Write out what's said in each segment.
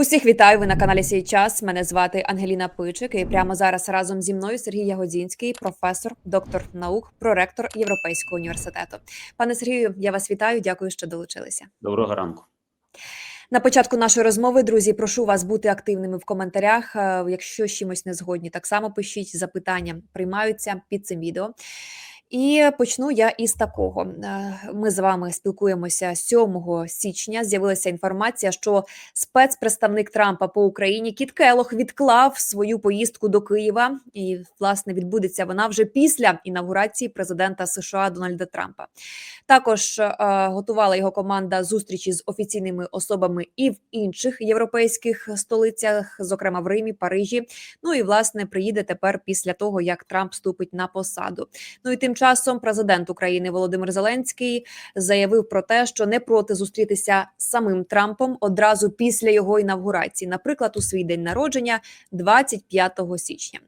Усіх вітаю. Ви на каналі Сій час. Мене звати Ангеліна Пичик. І прямо зараз разом зі мною Сергій Ягодзінський, професор, доктор наук, проректор Європейського університету. Пане Сергію, я вас вітаю. Дякую, що долучилися. Доброго ранку. На початку нашої розмови, друзі, прошу вас бути активними в коментарях. Е, Якщо з чимось не згодні, так само пишіть запитання, приймаються під цим відео. І почну я із такого. Е, Ми з вами спілкуємося 7 січня. З'явилася інформація, що спецпредставник Трампа по Україні Кіт Келох відклав свою поїздку до Києва, і власне відбудеться вона вже після інаугурації президента США Дональда Трампа. Також е, готувала його команда зустрічі з офіційними особами і в інших європейських столицях, зокрема в Римі, Парижі. Ну і власне приїде тепер після того, як Трамп вступить на посаду. Ну і тим часом президент України Володимир Зеленський заявив про те, що не проти зустрітися з самим Трампом одразу після його інавгурації, наприклад, у свій день народження, 25 січня.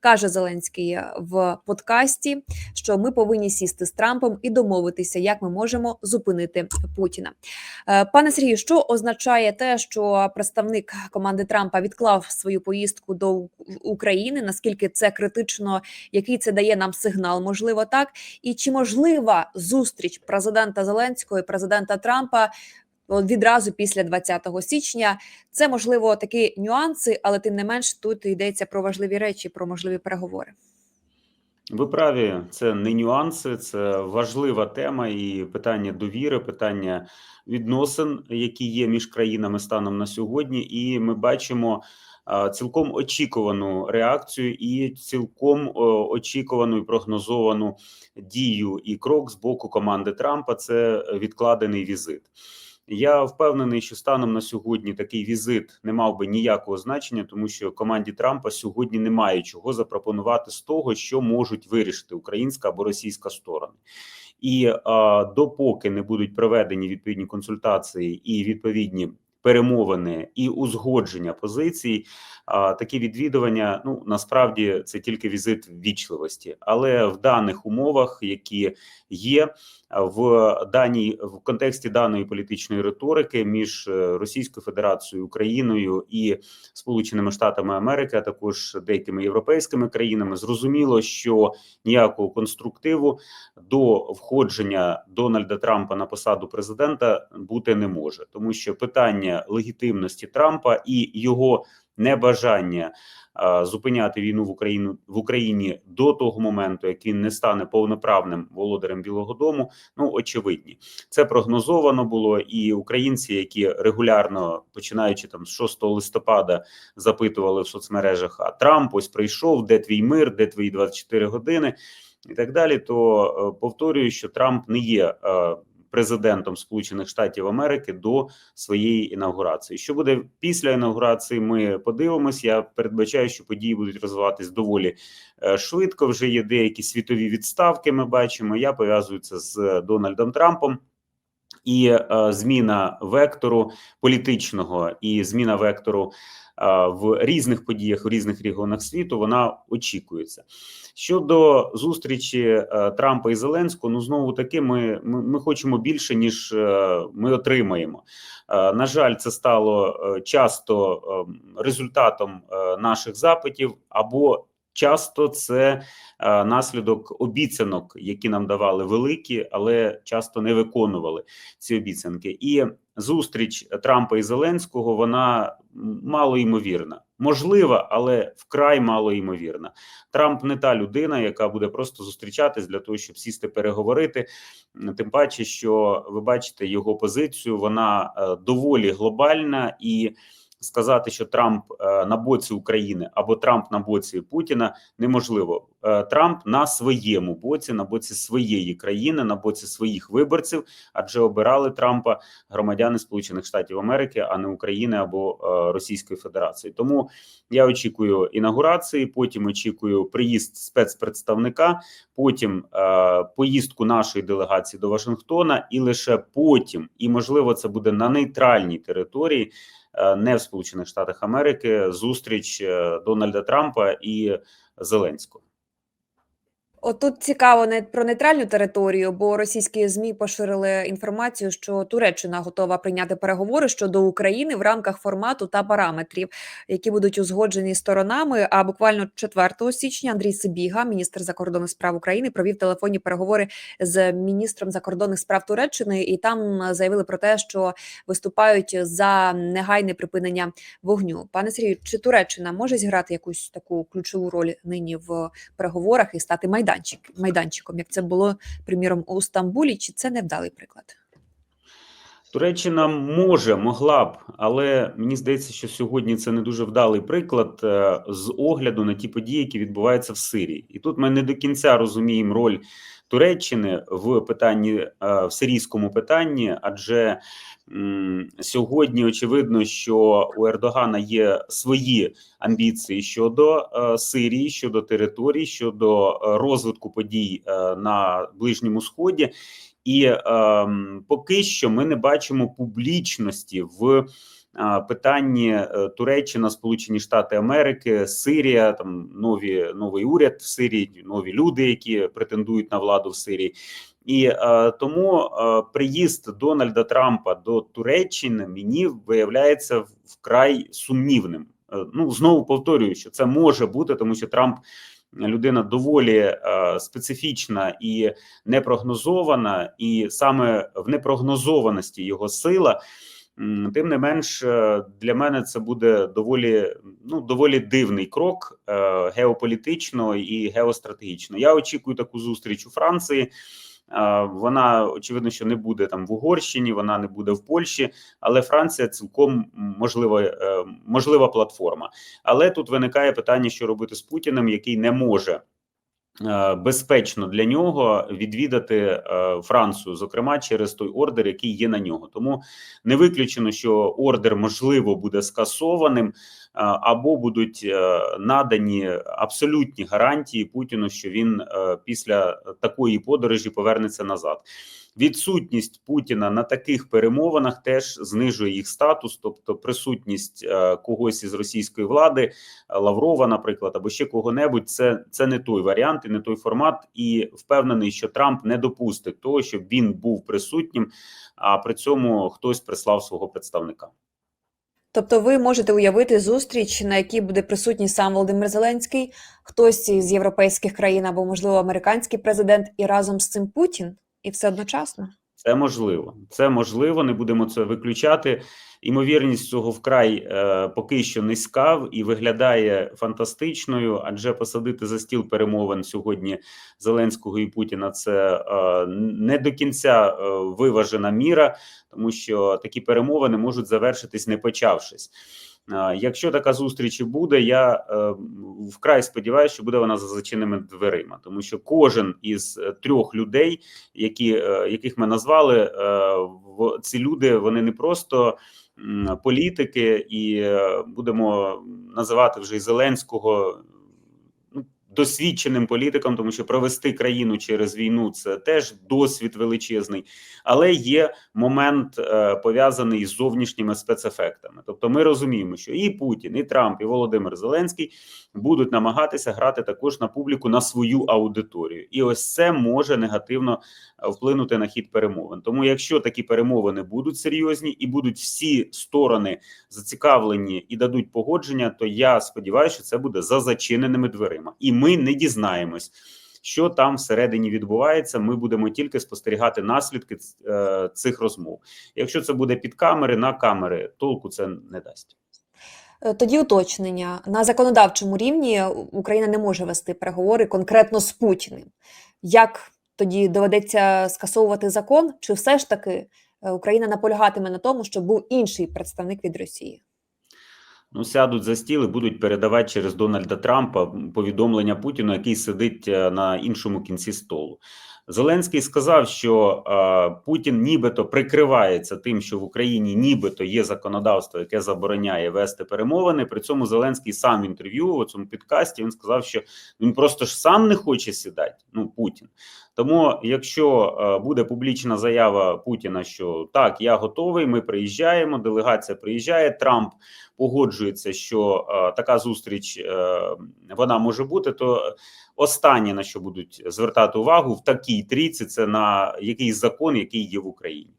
Каже Зеленський в подкасті, що ми повинні сісти з Трампом і домовитися, як ми можемо зупинити Путіна. Е, Пане Сергію, що означає те, що представник команди Трампа відклав свою поїздку до України? Наскільки це критично? Який це дає нам сигнал? Можливо, так і чи можлива зустріч президента Зеленського і президента Трампа? Відразу після 20 січня це можливо такі нюанси, але тим не менш тут йдеться про важливі речі, про можливі переговори. Ви праві, це не нюанси, це важлива тема і питання довіри, питання відносин, які є між країнами станом на сьогодні. І ми бачимо цілком очікувану реакцію і цілком очікувану і прогнозовану дію і крок з боку команди Трампа. Це відкладений візит. Я впевнений, що станом на сьогодні такий візит не мав би ніякого значення, тому що команді Трампа сьогодні немає чого запропонувати з того, що можуть вирішити українська або російська сторони. І а, допоки не будуть проведені відповідні консультації і відповідні перемовини і узгодження позицій, такі відвідування ну насправді це тільки візит ввічливості, але в даних умовах, які є в даній в контексті даної політичної риторики між е, Російською Федерацією, Україною і Сполученими Штатами Америки, а також деякими європейськими країнами, зрозуміло, що ніякого конструктиву до входження Дональда Трампа на посаду президента бути не може, тому що питання легітимності Трампа і його небажання зупиняти війну в Україну в Україні до того моменту, як він не стане повноправним володарем Білого Дому. Ну очевидні, це прогнозовано було, і українці, які регулярно починаючи там з 6 листопада, запитували в соцмережах: а Трамп ось прийшов, де твій мир, де твої 24 години, і так далі. То е, повторюю, що Трамп не є. Президентом Сполучених Штатів Америки до своєї інаугурації. Що буде після інаугурації? Ми подивимось. Я передбачаю, що події будуть розвиватись доволі е, швидко. Вже є деякі світові відставки. Ми бачимо. Я пов'язую це з Дональдом Трампом. І е, зміна вектору політичного і зміна вектору е, в різних подіях в різних регіонах світу вона очікується. Щодо зустрічі е, Трампа і Зеленського, ну знову таки, ми, ми, ми хочемо більше ніж е, ми отримаємо. На жаль, це стало часто е, результатом наших запитів або часто це е, наслідок обіцянок, які нам давали великі, але часто не виконували ці обіцянки. І зустріч Трампа і Зеленського вона мало ймовірна. Можлива, але вкрай мало ймовірна. Трамп не та людина, яка буде просто зустрічатись для того, щоб сісти переговорити. Тим паче, що ви бачите його позицію, вона е, доволі глобальна і. Сказати, що Трамп е, на боці України або Трамп на боці Путіна неможливо. Е, Трамп на своєму боці, на боці своєї країни, на боці своїх виборців, адже обирали Трампа громадяни Сполучених Штатів Америки, а не України або е, Російської Федерації. Тому я очікую інаугурації, потім очікую приїзд спецпредставника, потім е, поїздку нашої делегації до Вашингтона, і лише потім, і можливо, це буде на нейтральній території, не в Сполучених Штатах Америки, зустріч е, Дональда Трампа і Зеленського. Отут цікаво не про нейтральну територію, бо російські змі поширили інформацію, що Туреччина готова прийняти переговори щодо України в рамках формату та параметрів, які будуть узгоджені сторонами. А буквально 4 січня Андрій Сибіга, міністр закордонних справ України, провів телефонні переговори з міністром закордонних справ Туреччини, і там заявили про те, що виступають за негайне припинення вогню. Пане Сергію, чи Туреччина може зіграти якусь таку ключову роль нині в переговорах і стати майданчик, майданчиком, як це було приміром у Стамбулі, чи це невдалий приклад? Туреччина може, могла б, але мені здається, що сьогодні це не дуже вдалий приклад е, з огляду на ті події, які відбуваються в Сирії. І тут ми не до кінця розуміємо роль Туреччини в питанні е, в сирійському питанні, адже сьогодні очевидно, що у Ердогана є свої амбіції щодо е, Сирії, щодо територій, щодо розвитку подій на Ближньому Сході. І ем, поки що ми не бачимо публічності в а, питанні е, Туреччина, Сполучені Штати Америки, Сирія, там нові новий уряд в Сирії, нові люди, які претендують на владу в Сирії. І е, тому е, приїзд Дональда Трампа до Туреччини мені виявляється вкрай сумнівним. Е, ну знову повторюю, що це може бути, тому що Трамп людина доволі е, специфічна і непрогнозована, і саме в непрогнозованості його сила. Тим не менш, е, для мене це буде доволі ну доволі дивний крок е, геополітично і геостратегічно. Я очікую таку зустріч у Франції. Вона очевидно, що не буде там в Угорщині, вона не буде в Польщі, але Франція цілком можлива, е, можлива платформа. Але тут виникає питання, що робити з Путіним, який не може е, безпечно для нього відвідати е, Францію, зокрема через той ордер, який є на нього. Тому не виключено, що ордер можливо буде скасованим, або будуть е, надані абсолютні гарантії Путіну, що він е, після такої подорожі повернеться назад. Відсутність Путіна на таких перемовинах теж знижує їх статус, тобто присутність е, когось із російської влади, е, Лаврова, наприклад, або ще кого-небудь, це, це не той варіант і не той формат. І впевнений, що Трамп не допустить того, щоб він був присутнім, а при цьому хтось прислав свого представника. Тобто, ви можете уявити зустріч, на якій буде присутній сам Володимир Зеленський, хтось із європейських країн або, можливо, американський президент, і разом з цим Путін, і все одночасно. Це можливо, це можливо. Не будемо це виключати. Імовірність цього вкрай е, поки що низька і виглядає фантастичною, адже посадити за стіл перемовин сьогодні Зеленського і Путіна це е, не до кінця е, виважена міра, тому що такі перемовини можуть завершитись не почавшись. Е, Якщо така зустріч буде, я е, вкрай сподіваюся, що буде вона за зачиненими дверима, тому що кожен із е, трьох людей, які, яких ми назвали, ці люди вони не просто політики, і будемо називати вже і Зеленського досвідченим політиком, тому що провести країну через війну це теж досвід величезний, але є момент е, пов'язаний з зовнішніми спецефектами. Тобто, ми розуміємо, що і Путін, і Трамп, і Володимир Зеленський будуть намагатися грати також на публіку на свою аудиторію, і ось це може негативно е, вплинути на хід перемовин. Тому, якщо такі перемовини будуть серйозні і будуть всі сторони зацікавлені і дадуть погодження, то я сподіваюся, що це буде за зачиненими дверима, і ми не дізнаємось. Що там всередині відбувається, ми будемо тільки спостерігати наслідки е, цих розмов. Якщо це буде під камери, на камери, толку це не дасть. Е, Тоді уточнення на законодавчому рівні Україна не може вести переговори конкретно з Путіним. Як тоді доведеться скасовувати закон, чи все ж таки е, Україна наполягатиме на тому, щоб був інший представник від Росії? Ну, сядуть за стіл і будуть передавати через Дональда Трампа повідомлення Путіну, який сидить е, на іншому кінці столу. Зеленський сказав, що е, Путін нібито прикривається тим, що в Україні нібито є законодавство, яке забороняє вести перемовини. При цьому Зеленський сам в інтерв'ю у цьому підкасті він сказав, що він просто ж сам не хоче сідати. Ну Путін. Тому, якщо е, буде публічна заява Путіна, що так, я готовий, ми приїжджаємо, делегація приїжджає, Трамп погоджується, що е, така зустріч е, вона може бути, то останнє на що будуть звертати увагу в такій трійці, це на якийсь закон, який є в Україні.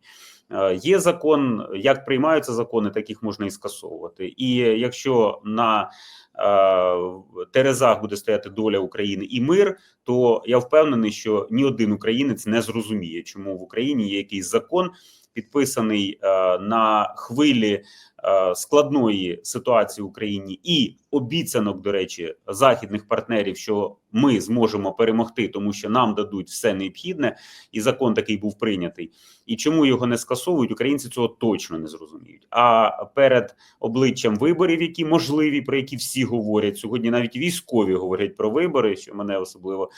Е, Є закон, як приймаються закони, так їх можна і скасовувати. І якщо на е, терезах буде стояти доля України і мир, то я впевнений, що ні один українець не зрозуміє, чому в Україні є якийсь закон, підписаний е, на хвилі складної ситуації в Україні і обіцянок, до речі, західних партнерів, що ми зможемо перемогти, тому що нам дадуть все необхідне, і закон такий був прийнятий. І чому його не скасовують, українці цього точно не зрозуміють. А перед обличчям виборів, які можливі, про які всі говорять сьогодні, навіть військові говорять про вибори, що мене особливо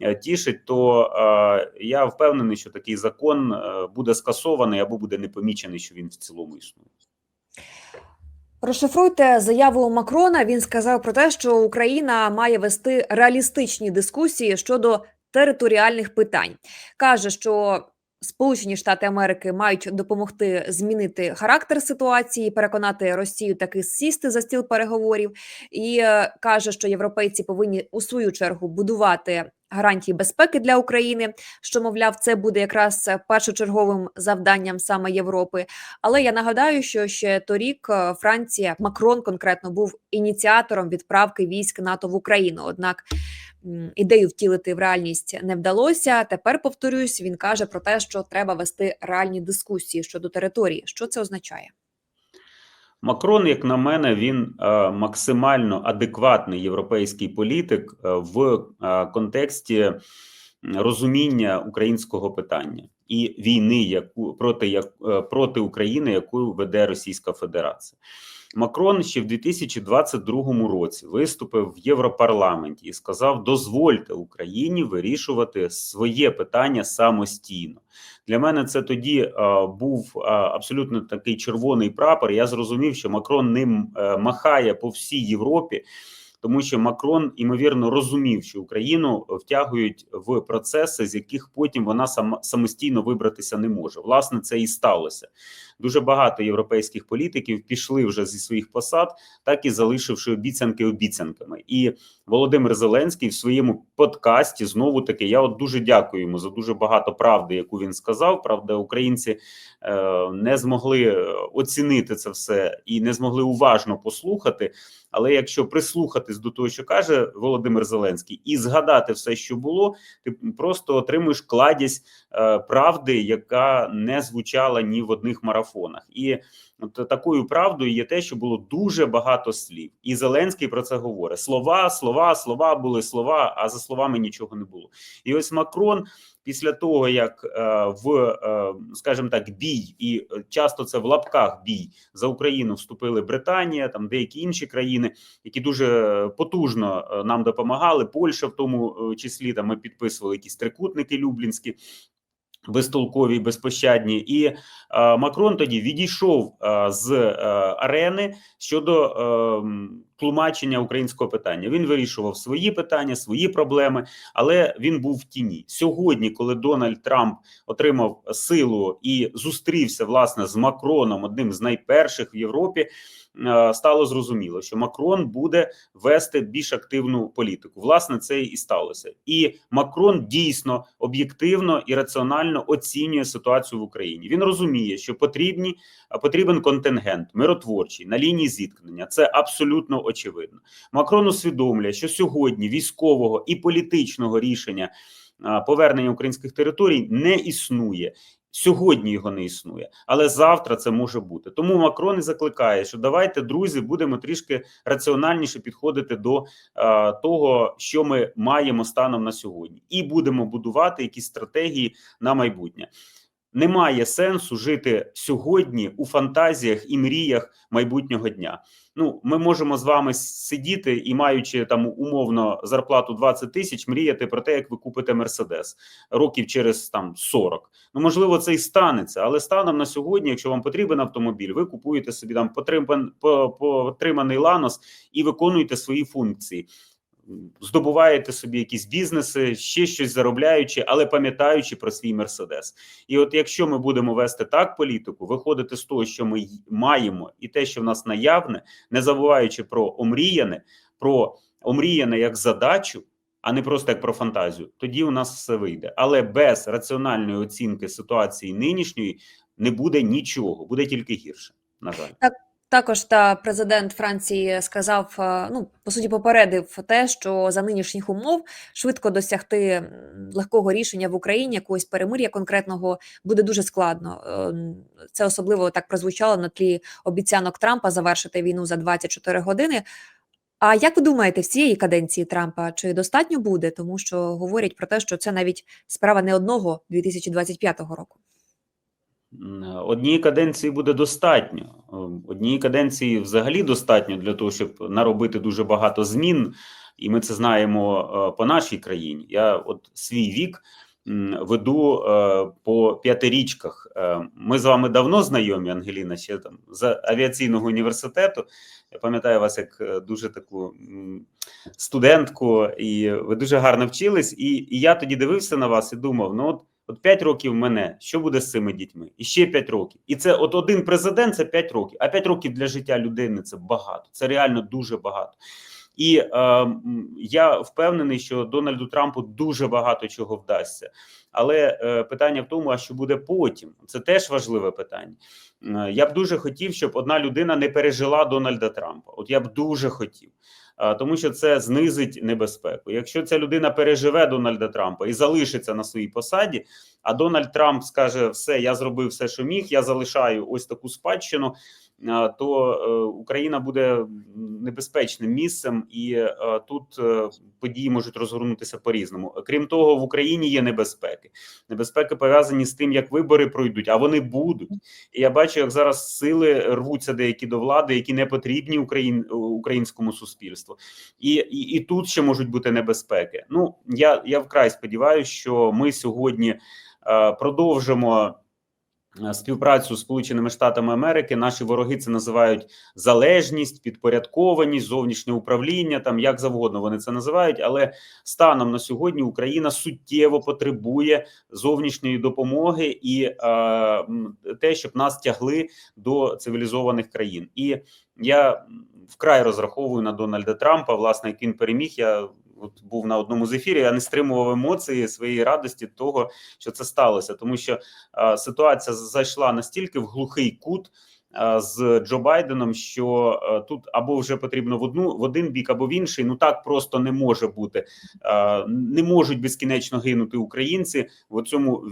е, тішить. То е, я впевнений, що такий закон е, буде скасований або буде не помічений, що він в цілому існує. Розшифруйте заяву Макрона. Він сказав про те, що Україна має вести реалістичні дискусії щодо територіальних питань. каже, що Сполучені Штати Америки мають допомогти змінити характер ситуації, переконати Росію таки сісти за стіл переговорів, і е, каже, що європейці повинні у свою чергу будувати гарантії безпеки для України. Що мовляв, це буде якраз першочерговим завданням саме Європи. Але я нагадаю, що ще торік е, Франція Макрон конкретно був ініціатором відправки військ НАТО в Україну. Однак ідею втілити в реальність не вдалося. Тепер повторюсь, він каже про те, що треба вести реальні дискусії щодо території. Що це означає? Макрон, як на мене, він е, максимально адекватний європейський політик е, в е, контексті розуміння українського питання і війни, яку проти як проти України, яку веде Російська Федерація. Макрон ще в 2022 році виступив в Європарламенті і сказав: дозвольте Україні вирішувати своє питання самостійно. Для мене це тоді а, був а, абсолютно такий червоний прапор. Я зрозумів, що Макрон ним а, махає по всій Європі, тому що Макрон імовірно розумів, що Україну втягують в процеси, з яких потім вона самостійно вибратися не може. Власне, це і сталося. Дуже багато європейських політиків пішли вже зі своїх посад, так і залишивши обіцянки обіцянками. І Володимир Зеленський в своєму подкасті знову таки я от дуже дякую йому за дуже багато правди, яку він сказав. Правда, українці е, не змогли е, оцінити це все і не змогли уважно послухати. Але якщо прислухатись до того, що каже Володимир Зеленський, і згадати все, що було, ти просто отримуєш кладість е, правди, яка не звучала ні в одних марафонах. І от такою правдою є те, що було дуже багато слів, і Зеленський про це говорить: слова, слова, слова були слова, а за словами нічого не було. І ось Макрон. Після того, як е, в, е, скажімо так, бій, і часто це в лапках бій за Україну вступили Британія, там деякі інші країни, які дуже потужно е, нам допомагали. Польща, в тому числі, там ми підписували якісь трикутники Люблінські. Безтолкові, безпощадні, і е, Макрон тоді відійшов е, з е, арени щодо е, м, тлумачення українського питання. Він вирішував свої питання, свої проблеми, але він був в тіні. Сьогодні, коли Дональд Трамп отримав силу і зустрівся власне з Макроном, одним з найперших в Європі, е, стало зрозуміло, що Макрон буде вести більш активну політику. Власне, це і сталося. І Макрон дійсно об'єктивно і раціонально оцінює ситуацію в Україні. Він розуміє, що потрібні потрібен контингент миротворчий на лінії зіткнення. Це абсолютно очевидно. Макрон усвідомлює, що сьогодні військового і політичного рішення повернення українських територій не існує. Сьогодні його не існує, але завтра це може бути. Тому Макрон і закликає, що давайте, друзі, будемо трішки раціональніше підходити до е, того, що ми маємо станом на сьогодні, і будемо будувати якісь стратегії на майбутнє. Немає сенсу жити сьогодні у фантазіях і мріях майбутнього дня. Ну, ми можемо з вами сидіти і, маючи там умовно зарплату 20 тисяч, мріяти про те, як ви купите Мерседес років через там 40. Ну можливо, це і станеться, але станом на сьогодні, якщо вам потрібен автомобіль, ви купуєте собі там потриман, потриманий ланос і виконуєте свої функції. Здобуваєте собі якісь бізнеси, ще щось заробляючи, але пам'ятаючи про свій мерседес. І от якщо ми будемо вести так політику, виходити з того, що ми маємо, і те, що в нас наявне, не забуваючи про омріяне, про омріяне як задачу, а не просто як про фантазію, тоді у нас все вийде. Але без раціональної оцінки ситуації нинішньої не буде нічого, буде тільки гірше. На жаль. Також та президент Франції сказав, е, ну по суті, попередив те, що за нинішніх умов швидко досягти легкого рішення в Україні якогось перемир'я конкретного буде дуже складно. Ем, Це особливо так прозвучало на тлі обіцянок Трампа завершити війну за 24 години. А як ви думаєте, в цієї каденції Трампа чи достатньо буде? Тому що говорять про те, що це навіть справа не одного 2025 року. Однієї каденції буде достатньо. Ем, Однієї каденції взагалі достатньо для того, щоб наробити дуже багато змін, і ми це знаємо е, по нашій країні. Я от свій вік веду е, по п'ятирічках. Е, Ми з вами давно знайомі, Ангеліна, ще там з авіаційного університету. Я пам'ятаю вас як дуже таку студентку, і ви дуже гарно вчились. І, і я тоді дивився на вас і думав: ну от. От 5 років мене, що буде з цими дітьми? І ще 5 років. І це от один президент це 5 років. А 5 років для життя людини це багато. Це реально дуже багато. І е, я впевнений, що Дональду Трампу дуже багато чого вдасться. Але е, питання в тому, а що буде потім? Це теж важливе питання. Е, я б дуже хотів, щоб одна людина не пережила Дональда Трампа. От я б дуже хотів. Е, Тому що це знизить небезпеку. Якщо ця людина переживе Дональда Трампа і залишиться на своїй посаді, а Дональд Трамп скаже: все, я зробив все, що міг, я залишаю ось таку спадщину, то е, Україна буде небезпечним місцем, і е, тут е, події можуть розгорнутися по-різному. Крім того, в Україні є небезпеки. Небезпеки пов'язані з тим, як вибори пройдуть, а вони будуть. І я бачу, як зараз сили рвуться деякі до влади, які не потрібні Україн, українському суспільству. І, і, і тут ще можуть бути небезпеки. Ну я, я вкрай сподіваюся, що ми сьогодні продовжимо. Е, Співпрацю з Сполученими Штатами Америки наші вороги це називають залежність, підпорядкованість, зовнішнє управління, там як завгодно вони це називають. Але станом на сьогодні Україна суттєво потребує зовнішньої допомоги і е, те, щоб нас тягли до цивілізованих країн. І я вкрай розраховую на Дональда Трампа. Власне, як він переміг, я от був на одному з ефірів. Я не стримував емоції своєї радості того, що це сталося, тому що е, ситуація зайшла настільки в глухий кут. З Джо Байденом, що тут або вже потрібно в одну в один бік, або в інший. Ну так просто не може бути. Не можуть безкінечно гинути українці в цьому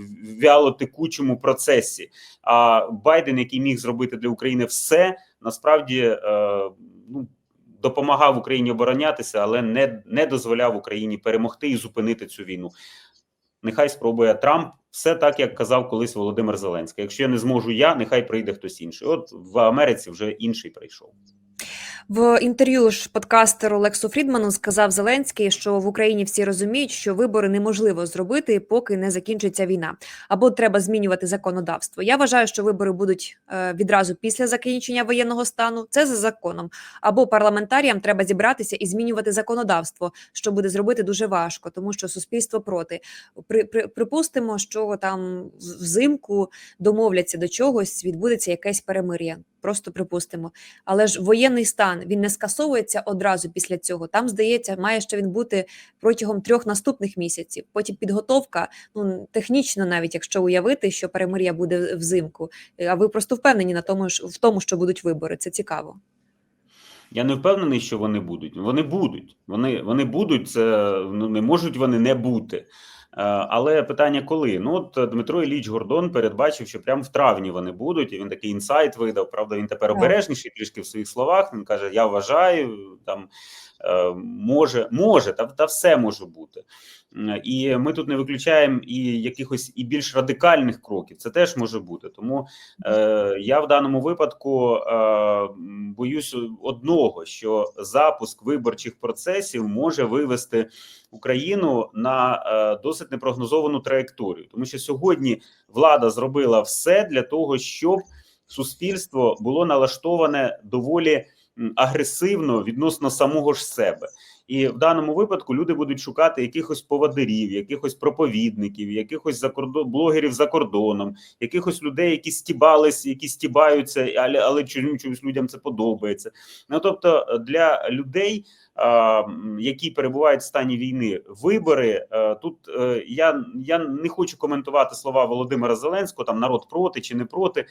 вяло текучому процесі. А Байден, який міг зробити для України все, насправді е, ну, допомагав Україні оборонятися, але не, не дозволяв Україні перемогти і зупинити цю війну. Нехай спробує Трамп все так, як казав колись Володимир Зеленський. Якщо я не зможу я, нехай прийде хтось інший. От в Америці вже інший прийшов. В інтерв'ю ж подкастеру Лексу Фрідману сказав Зеленський, що в Україні всі розуміють, що вибори неможливо зробити, поки не закінчиться війна, або треба змінювати законодавство. Я вважаю, що вибори будуть е, відразу після закінчення воєнного стану. Це за законом. Або парламентаріям треба зібратися і змінювати законодавство, що буде зробити дуже важко, тому що суспільство проти. При, при, припустимо, що там взимку домовляться до чогось, відбудеться якесь перемир'я. Просто припустимо. Але ж воєнний стан він не скасовується одразу після цього. Там, здається, має ще він бути протягом трьох наступних місяців. Потім підготовка, ну технічно, навіть якщо уявити, що перемир'я буде взимку. А ви просто впевнені на тому, в тому, що будуть вибори. Це цікаво. Я не впевнений, що вони будуть. Вони будуть. Вони, вони будуть. Це ну, не можуть вони не бути. Е, Але питання коли? Ну от Дмитро Ілліч Гордон передбачив, що прямо в травні вони будуть, і він такий інсайт видав. Правда, він тепер обережніший трішки в своїх словах. Він каже: Я вважаю, там може, може, та, та все може бути. І ми тут не виключаємо і якихось і більш радикальних кроків. Це теж може бути. Тому е, я в даному випадку е, боюсь одного, що запуск виборчих процесів може вивести Україну на е, досить непрогнозовану траєкторію, тому що сьогодні влада зробила все для того, щоб суспільство було налаштоване доволі агресивно відносно самого ж себе. І в даному випадку люди будуть шукати якихось поводирів, якихось проповідників, якихось закордон блогерів за кордоном, якихось людей, які стібались, які стібаються, але але чомусь людям це подобається. Ну тобто для людей. А, м, Які перебувають в стані війни, вибори е, тут е, я я не хочу коментувати слова Володимира Зеленського. Там народ проти чи не проти.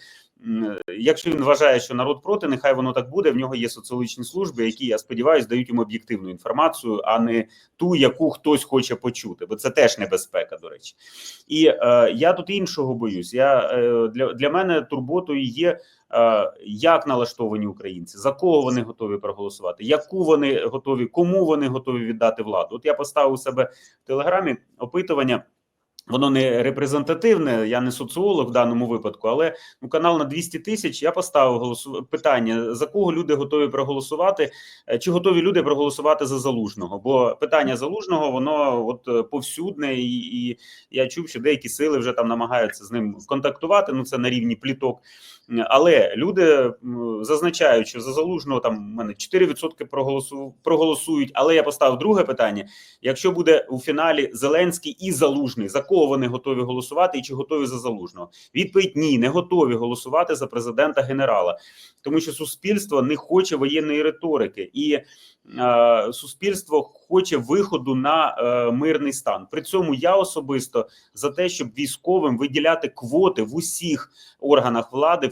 Якщо він вважає, що народ проти, нехай воно так буде. В нього є соціологічні служби, які я сподіваюся, дають йому об'єктивну інформацію, а не ту, яку хтось хоче почути, бо це теж небезпека. До речі, і е, я тут іншого боюсь. Я е, для, для мене турботою є. Е, Як налаштовані українці, за кого вони готові проголосувати, яку вони готові, кому вони готові віддати владу? От я поставив у себе в телеграмі опитування. Воно не репрезентативне, я не соціолог в даному випадку, але ну, канал на 200 тисяч. Я поставив голосу... питання: за кого люди готові проголосувати, е, чи готові люди проголосувати за залужного? Бо питання залужного воно от повсюдне, і, і я чув, що деякі сили вже там намагаються з ним контактувати. Ну це на рівні пліток. Але люди зазначають, що за залужного там у мене 4% проголосу... проголосують. Але я поставив друге питання: якщо буде у фіналі Зеленський і Залужний, за кого вони готові голосувати, і чи готові за залужного? Відповідь ні, не готові голосувати за президента генерала, тому що суспільство не хоче воєнної риторики, і е, суспільство хоче виходу на е, мирний стан. При цьому я особисто за те, щоб військовим виділяти квоти в усіх органах влади,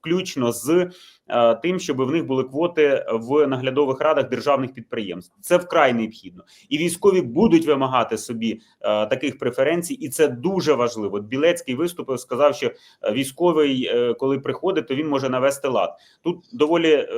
включно з е, тим, щоб в них були квоти в наглядових радах державних підприємств. Це вкрай необхідно, і військові будуть вимагати собі е, таких преференцій, і це дуже важливо. Білецький виступив, сказав, що е, військовий, коли приходить, то він може навести лад. Тут доволі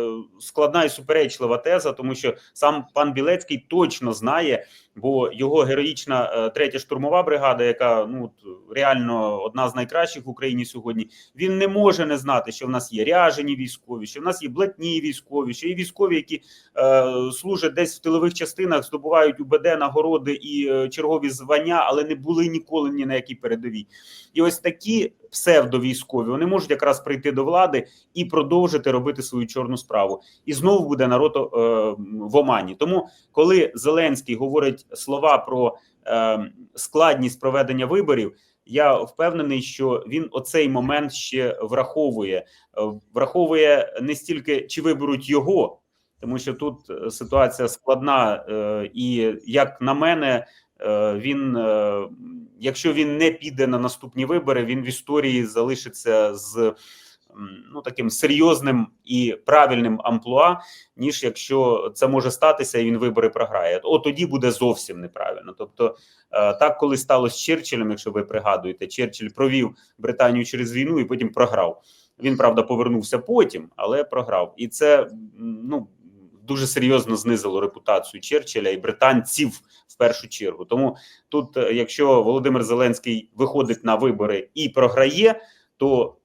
складна і суперечлива теза, тому що сам пан Білецький точно знає, бо його героїчна третя штурмова бригада, яка ну реально одна з найкращих в Україні сьогодні, він не може не знати, що в нас є ряжені військові, що в нас є блатні військові, що є військові, які е, служать десь в тилових частинах, здобувають УБД нагороди і е, чергові звання, але не були ніколи ні на якій передовій. І ось такі псевдовійськові вони можуть якраз прийти до влади і продовжити робити свою чорну справу. І знову буде народ е, в омані. Тому, коли Зеленський говорить слова про е, складність проведення виборів. Я впевнений, що він оцей момент ще враховує, Е, враховує не стільки чи виберуть його, тому що тут е, ситуація складна, е, і як на мене, він, якщо він не піде на наступні вибори, він в історії залишиться з ну таким серйозним і правильним амплуа, ніж якщо це може статися, і він вибори програє. От тоді буде зовсім неправильно. Тобто, е, так коли сталося з Черчиллем, якщо ви пригадуєте, Черчилль провів Британію через війну і потім програв. Він правда повернувся потім, але програв, і це ну дуже серйозно знизило репутацію Черчилля і британців в першу чергу. Тому тут, е, якщо Володимир Зеленський виходить на вибори і програє, то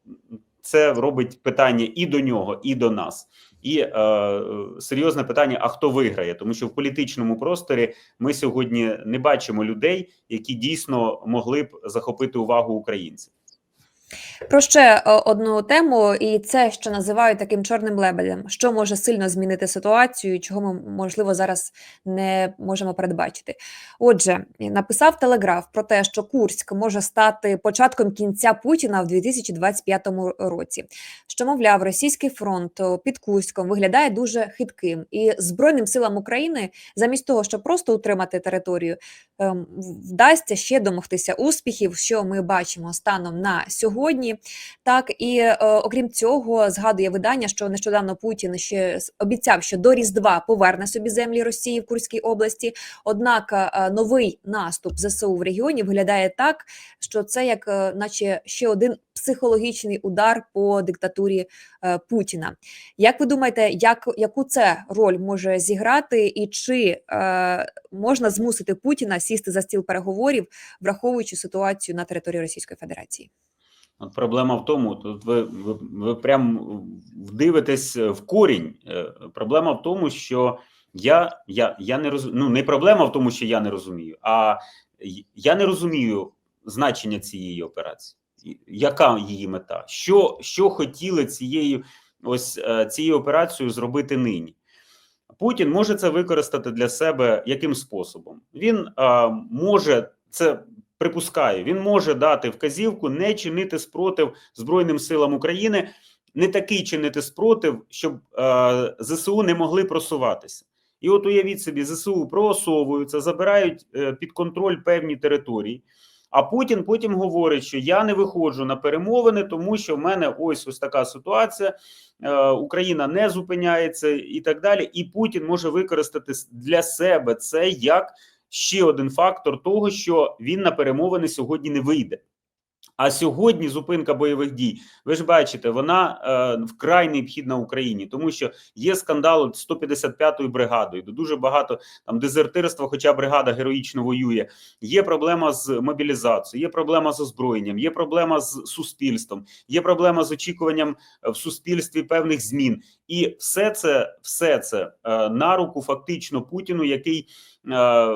це робить питання і до нього, і до нас. І е, серйозне питання: а хто виграє? Тому що в політичному просторі ми сьогодні не бачимо людей, які дійсно могли б захопити увагу українців. Про ще е, одну тему, і це, що називають таким чорним лебедем, що може сильно змінити ситуацію, чого ми можливо зараз не можемо передбачити. Отже, написав Телеграф про те, що Курськ може стати початком кінця Путіна в 2025 році. Що мовляв, російський фронт під Курськом виглядає дуже хитким, і збройним силам України, замість того, щоб просто утримати територію, ем, вдасться ще домогтися успіхів, що ми бачимо станом на сьогодні. Так і е, окрім цього, згадує видання, що нещодавно Путін ще обіцяв, що до Різдва поверне собі землі Росії в Курській області. Однак е, новий наступ ЗСУ в регіоні виглядає так, що це як, е, наче ще один психологічний удар по диктатурі е, Путіна. Як ви думаєте, як яку це роль може зіграти, і чи е, можна змусити Путіна сісти за стіл переговорів, враховуючи ситуацію на території Російської Федерації? От проблема в тому, тут ви, ви, ви прям вдивитесь в корінь. Е, Проблема в тому, що я, я, я не розумію. Ну, не проблема в тому, що я не розумію, а я не розумію значення цієї операції. Яка її мета? Що, що хотіли цією ось е, цією операцією зробити нині? Путін може це використати для себе яким способом? Він а, може це припускаю, він може дати вказівку не чинити спротив Збройним силам України, не такий чинити спротив, щоб е, ЗСУ не могли просуватися. І от уявіть собі, ЗСУ проосовуються, забирають е, під контроль певні території. А Путін потім говорить, що я не виходжу на перемовини, тому що в мене ось ось така ситуація. е, Україна не зупиняється і так далі. І Путін може використати для себе це як ще один фактор того, що він на перемовини сьогодні не вийде. А сьогодні зупинка бойових дій, ви ж бачите, вона е, вкрай необхідна Україні, тому що є скандал з 155-ю бригадою, де дуже багато там дезертирства, хоча бригада героїчно воює. Є проблема з мобілізацією, є проблема з озброєнням, є проблема з суспільством, є проблема з очікуванням е, в суспільстві певних змін, і все це, все це е, на руку фактично Путіну, який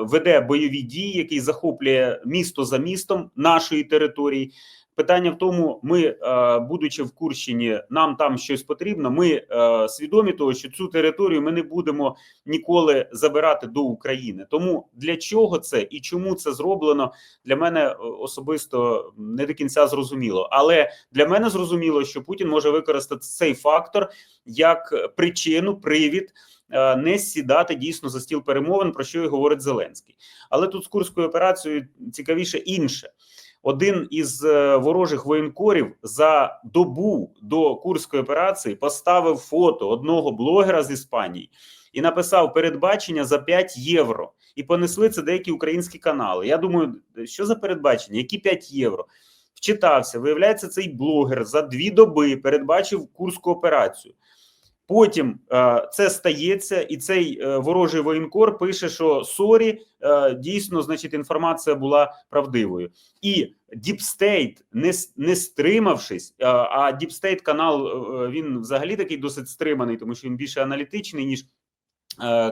веде бойові дії, який захоплює місто за містом нашої території. Питання в тому, ми, е, будучи в Курщині, нам там щось потрібно. Ми е, свідомі того, що цю територію ми не будемо ніколи забирати до України. Тому для чого це і чому це зроблено для мене е, особисто не до кінця зрозуміло. Але для мене зрозуміло, що Путін може використати цей фактор як причину, привід е, не сідати дійсно за стіл перемовин, про що і говорить Зеленський. Але тут з курською операцією цікавіше інше. Один із е, ворожих воєнкорів за добу до курської операції поставив фото одного блогера з Іспанії і написав передбачення за 5 євро. І понесли це деякі українські канали. Я думаю, що за передбачення? Які 5 євро? Вчитався. Виявляється, цей блогер за дві доби передбачив курську операцію. Потім е, це стається, і цей е, ворожий воєнкор пише, що сорі, е, дійсно, значить, інформація була правдивою. І Діпстейт, не, не стримавшись, а Діпстейт канал він взагалі такий досить стриманий, тому що він більше аналітичний, ніж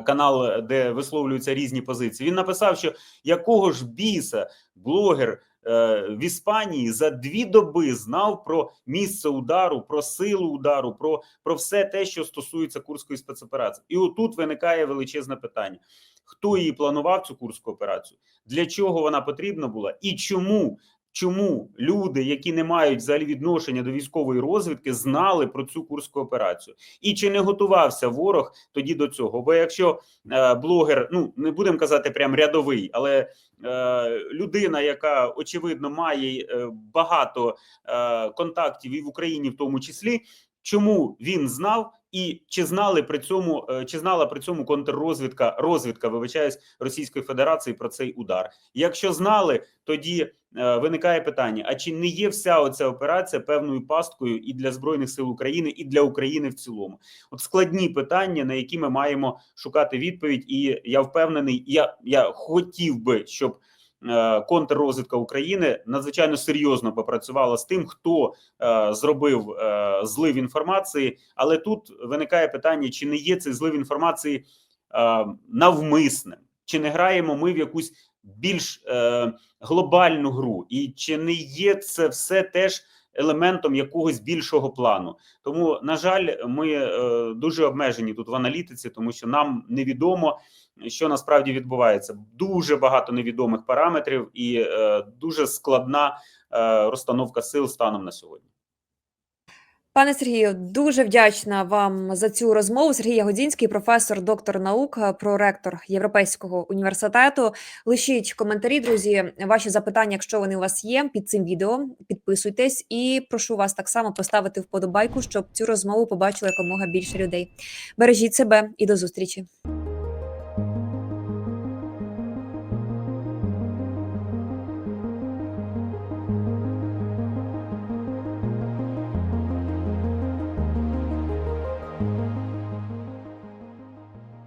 канал, де висловлюються різні позиції. Він написав, що якого ж біса блогер в Іспанії за дві доби знав про місце удару, про силу удару, про, про все те, що стосується курської спецоперації. І отут виникає величезне питання: хто її планував цю курську операцію? Для чого вона потрібна була, і чому? Чому люди, які не мають взагалі відношення до військової розвідки, знали про цю курську операцію, і чи не готувався ворог тоді до цього? Бо якщо е, блогер, ну не будемо казати прям рядовий, але е, людина, яка очевидно має е, багато контактів і в Україні, в тому числі, чому він знав, і чи знали при цьому, чи знала при цьому контррозвідка, розвідка, вибачаюсь, Російської Федерації про цей удар? Якщо знали, тоді виникає питання: а чи не є вся оця операція певною пасткою і для збройних сил України, і для України в цілому? От складні питання, на які ми маємо шукати відповідь, і я впевнений, я, я хотів би, щоб е, контррозвідка України надзвичайно серйозно попрацювала з тим, хто е, зробив е, злив інформації. Але тут виникає питання: чи не є цей злив інформації е, навмисним, чи не граємо ми в якусь більш е, глобальну гру, і чи не є це все теж елементом якогось більшого плану? Тому, на жаль, ми е, дуже обмежені тут в аналітиці, тому що нам невідомо, що насправді відбувається. Дуже багато невідомих параметрів і е, дуже складна е, розстановка сил станом на сьогодні. Пане Сергію, дуже вдячна вам за цю розмову. Сергій Ягодзінський, професор, доктор наук, проректор Європейського університету. Лишіть коментарі, друзі, ваші запитання, якщо вони у вас є, під цим відео. Підписуйтесь і прошу вас так само поставити вподобайку, щоб цю розмову побачили якомога більше людей. Бережіть себе і до зустрічі.